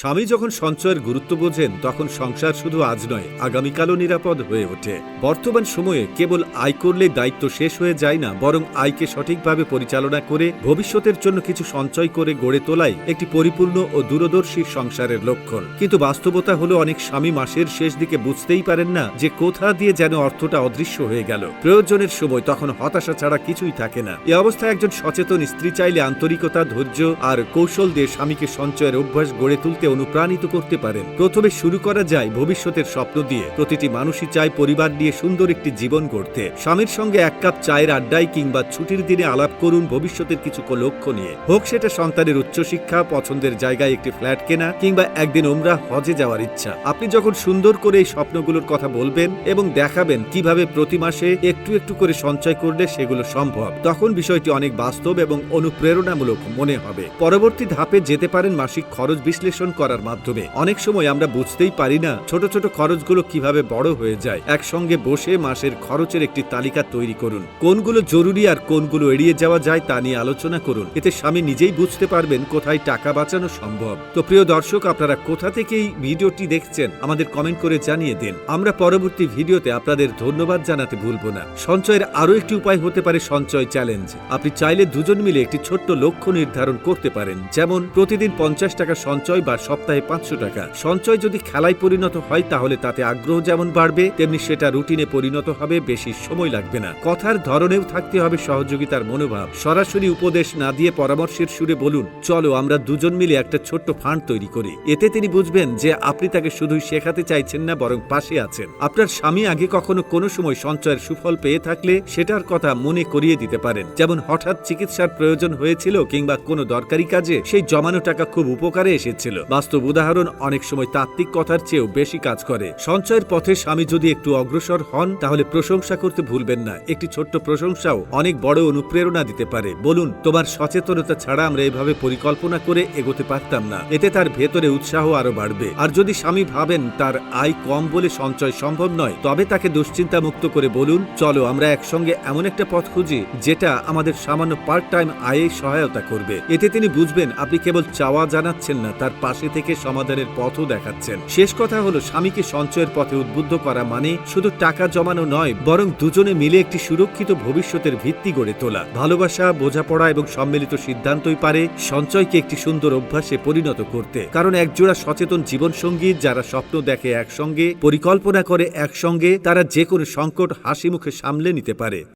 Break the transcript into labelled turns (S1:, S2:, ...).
S1: স্বামী যখন সঞ্চয়ের গুরুত্ব বোঝেন, তখন সংসার শুধু আজ নয়, আগামীকালও নিরাপদ হয়ে ওঠে। বর্তমান সময়ে কেবল আয় করলে দায়িত্ব শেষ হয়ে যায় না, বরং আয়কে সঠিকভাবে পরিচালনা করে ভবিষ্যতের জন্য কিছু সঞ্চয় করে গড়ে তোলাই একটি পরিপূর্ণ ও দূরদর্শী সংসারের লক্ষণ। কিন্তু বাস্তবতা হলো, অনেক স্বামী মাসের শেষ দিকে বুঝতেই পারেন না যে কোথা দিয়ে যেন অর্থটা অদৃশ্য হয়ে গেল। প্রয়োজনের সময় তখন হতাশা ছাড়া কিছুই থাকে না। এ অবস্থায় একজন সচেতন স্ত্রী চাইলে আন্তরিকতা, ধৈর্য আর কৌশল দিয়ে স্বামীকে সঞ্চয়ের অভ্যাস গড়ে তুলতে অনুপ্রাণিত করতে পারেন। প্রথমে শুরু করা যায় ভবিষ্যতের স্বপ্ন দিয়ে। প্রতিটি মানুষই চায় পরিবার নিয়ে সুন্দর একটি জীবন গড়তে। স্বামীর সঙ্গে এক কাপ চায়ের আড্ডায় কিংবা ছুটির দিনে আলাপ করুন ভবিষ্যতের কিছু লক্ষ্য নিয়ে। হোক সেটা সন্তানের উচ্চশিক্ষা, পছন্দের জায়গায় একটি ফ্ল্যাট কেনা কিংবা একদিন ওমরা হজে যাওয়ার ইচ্ছা। আপনি যখন সুন্দর করে এই স্বপ্নগুলোর কথা বলবেন এবং দেখাবেন কীভাবে প্রতি মাসে একটু একটু করে সঞ্চয় করলে সেগুলো সম্ভব, তখন বিষয়টি অনেক বাস্তব এবং অনুপ্রেরণামূলক মনে হবে। পরবর্তী ধাপে যেতে পারেন মাসিক খরচ বিশ্লেষণ করার মাধ্যমে। অনেক সময় আমরা বুঝতেই পারি না ছোট ছোট খরচগুলো কীভাবে বড় হয়ে যায়। একসঙ্গে বসে মাসের খরচের একটি তালিকা তৈরি করুন। কোনগুলো জরুরি আর কোনগুলো এড়িয়ে যাওয়া যায় তা নিয়ে আলোচনা করুন। এতে স্বামী নিজেই বুঝতে পারবেন কোথায় টাকা বাঁচানো সম্ভব। তো প্রিয় দর্শক, আপনারা কোথা থেকে এই ভিডিওটি দেখছেন, আমাদের কমেন্ট করে জানিয়ে দিন। আমরা পরবর্তী ভিডিওতে আপনাদের ধন্যবাদ জানাতে ভুলবো না। সঞ্চয়ের আরও একটি উপায় হতে পারে সঞ্চয় চ্যালেঞ্জ। আপনি চাইলে দুজন মিলে একটি ছোট্ট লক্ষ্য নির্ধারণ করতে পারেন। যেমন, প্রতিদিন পঞ্চাশ টাকা সঞ্চয় বা সপ্তাহে পাঁচশো টাকা। সঞ্চয় যদি খেলায় পরিণত হয়, তাহলে তাতে আগ্রহ যেমন বাড়বে, তেমনি সেটা রুটিনে পরিণত হবে, বেশি সময় লাগবে না। কথার ধরনেও থাকতে হবে সহযোগিতার মনোভাব। সরাসরি উপদেশ না দিয়ে পরামর্শের সুরে বলুন, চলো আমরা দুজন মিলে একটা ছোট্ট ফান্ড তৈরি করি। এতে তিনি বুঝবেন যে, আপনি তাকে শুধুই শেখাতে চাইছেন না, বরং পাশে আছেন। আপনার স্বামী আগে কখনো কোনো সময় সঞ্চয়ের সুফল পেয়ে থাকলে সেটার কথা মনে করিয়ে দিতে পারেন। যেমন হঠাৎ চিকিৎসার প্রয়োজন হয়েছিল কিংবা কোনো দরকারি কাজে সেই জমানো টাকা খুব উপকারে এসেছিল বাস্তব উদাহরণ অনেক সময় তাত্ত্বিক কথার চেয়েও বেশি কাজ করে। সঞ্চয়ের পথে স্বামী যদি একটু অগ্রসর হন, তাহলে প্রশংসা করতে ভুলবেন না। একটি ছোট্ট প্রশংসাও অনেক বড় অনুপ্রেরণা দিতে পারে। বলুন, তোমার সচেতনতা ছাড়া আমরা এভাবে পরিকল্পনা করে এগোতে পারতাম না। এতে তার ভেতরে উৎসাহ আরও বাড়বে। আর যদি স্বামী ভাবেন তার আয় কম বলে সঞ্চয় সম্ভব নয়, তবে তাকে দুশ্চিন্তা মুক্ত করে বলুন, চলো আমরা একসঙ্গে এমন একটা পথ খুঁজি, যেটা আমাদের সামান্য পার্ট টাইম আয়ে সহায়তা করবে। এতে তিনি বুঝবেন, আপনি কেবল চাওয়া জানাচ্ছেন না, তার পাশে থেকে সমাধানের পথও দেখাচ্ছেন। শেষ কথা হলো, স্বামীকে সঞ্চয়ের পথে উদ্বুদ্ধ করা মানে শুধু টাকা জমানো নয়, বরং দুজনে মিলে একটি সুরক্ষিত ভবিষ্যতের ভিত্তি গড়ে তোলা। ভালোবাসা, বোঝাপড়া এবং সম্মিলিত সিদ্ধান্তই পারে সঞ্চয়কে একটি সুন্দর অভ্যাসে পরিণত করতে। কারণ একজোড়া সচেতন জীবনসঙ্গী যারা স্বপ্ন দেখে একসঙ্গে, পরিকল্পনা করে একসঙ্গে, তারা যে কোনো সংকট হাসি মুখে সামলে নিতে পারে।